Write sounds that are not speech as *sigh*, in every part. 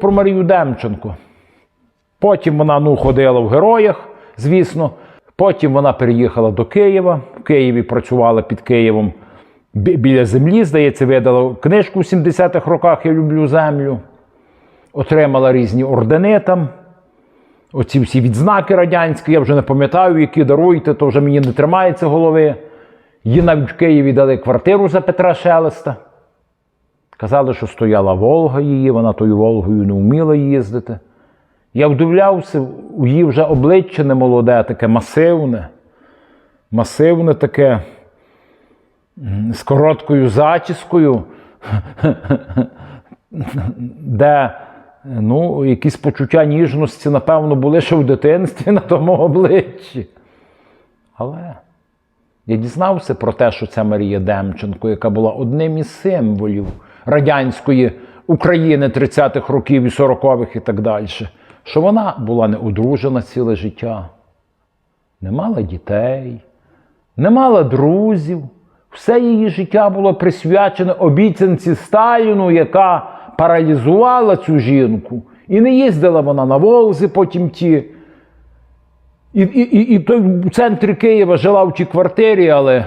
Про Марію Демченко. Потім вона ну, ходила в героях, звісно. Потім вона переїхала до Києва. В Києві працювала під Києвом біля землі. Здається, видала книжку в 70-х роках Я люблю землю. Отримала різні ордени там. Оці всі відзнаки радянські, я вже не пам'ятаю, які даруйте, то вже мені не тримається голови. Їй навіть в Києві дали квартиру за Петра Шелеста. Казали, що стояла Волга її, вона тою Волгою не вміла їздити. Я вдивлявся, у її вже обличчя не молоде, таке масивне, масивне таке, з короткою зачіскою, *laughs* де ну, якісь почуття ніжності, напевно, були ще в дитинстві на тому обличчі. Але я дізнався про те, що ця Марія Демченко, яка була одним із символів радянської України 30-х років і 40-х і так далі, що вона була не одружена ціле життя, не мала дітей, не мала друзів. Все її життя було присвячене обіцянці Сталіну, яка паралізувала цю жінку. І не їздила вона на Волзи потім ті. І, і, і, і той в центрі Києва жила в тій квартирі, але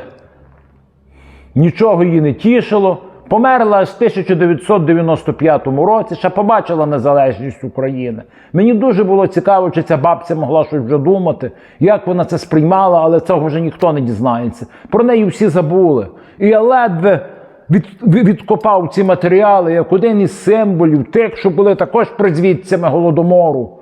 нічого її не тішило. Померла аж в 1995 році, ще побачила незалежність України. Мені дуже було цікаво, чи ця бабця могла щось вже думати, як вона це сприймала, але цього вже ніхто не дізнається. Про неї всі забули. І я ледве від, від- відкопав ці матеріали як один із символів тих, що були також призвідцями голодомору.